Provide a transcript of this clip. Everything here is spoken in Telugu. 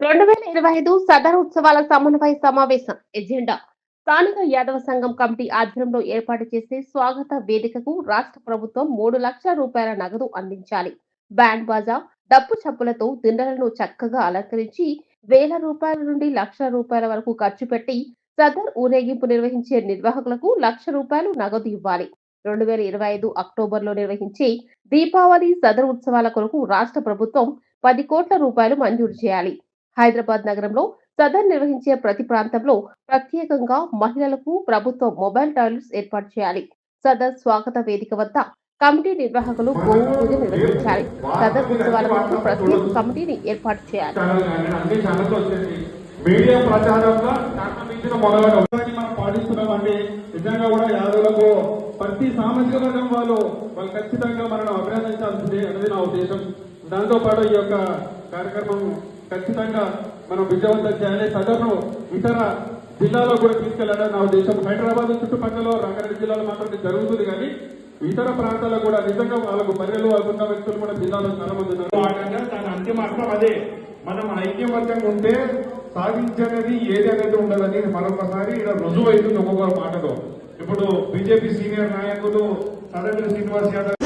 రెండు వేల ఇరవై ఐదు సదర్ ఉత్సవాల సమన్వయ సమావేశం ఎజెండా. స్థానిక యాదవ సంఘం కమిటీ ఆధ్వర్యంలో ఏర్పాటు చేసే స్వాగత వేదికకు రాష్ట్ర ప్రభుత్వం మూడు లక్షల రూపాయల నగదు అందించాలి. బ్యాండ్ బాజా డప్పు చప్పులతో దిండలను చక్కగా అలంకరించి వేల రూపాయల నుండి లక్షల రూపాయల వరకు ఖర్చు పెట్టి సదర్ ఊరేగింపు నిర్వహించే నిర్వాహకులకు లక్ష రూపాయలు నగదు ఇవ్వాలి. రెండు వేల ఇరవై ఐదు అక్టోబర్లో నిర్వహించే దీపావళి సదర్ ఉత్సవాల కొరకు రాష్ట్ర ప్రభుత్వం పది కోట్ల రూపాయలు మంజూరు చేయాలి. హైదరాబాద్ నగరంలో సదన్ నిర్వహించే ప్రతి ప్రాంతంలో ప్రత్యేకంగా మహిళలకు ప్రభుత్వ మొబైల్ టాయిలెట్స్ ఏర్పాటు చేయాలి. సదర్ స్వాగత వేదిక వద్ద కమిటీ నిర్వాహకులు భూమి పూజ నిర్వహించాలి. సదర్ ఉత్సవాల కొరకు ప్రత్యేక కమిటీని ఏర్పాటు చేయాలి. మీడియా ప్రచారంలో చాలా మొదలైన మనం పాటిస్తున్నామండి. నిజంగా కూడా యాదవులకు ప్రతి సామాజిక వర్గం వాళ్ళు వాళ్ళు ఖచ్చితంగా మనం అభినందించాల్సిందే అనేది నా ఉద్దేశం. దాంతో పాటు ఈ యొక్క కార్యక్రమం ఖచ్చితంగా మనం విజయవంతం చేయాలి. సదరును ఇతర జిల్లాలో కూడా తీసుకెళ్ళడం నా ఉద్దేశం. హైదరాబాద్ చుట్టుపక్కల రంగారెడ్డి జిల్లాలో మాత్రమే జరుగుతుంది కానీ ఇతర ప్రాంతాల్లో కూడా నిజంగా వాళ్ళకు బర్రెలు వాళ్ళకున్న వ్యక్తులు కూడా జిల్లాలో చాలా మంది ఉన్నారు. దాని అంతిమ అర్థం అదే. మనం ఐక్యమత్యంగా ఉంటే సాధించనేది ఏది అనేది ఉండదని మరొకసారి ఇక్కడ రుజువు అవుతుంది ఒక్కొక్క మాటతో ఇప్పుడు బీజేపీ సీనియర్ నాయకులు సదరి శ్రీనివాస్ యాదవ్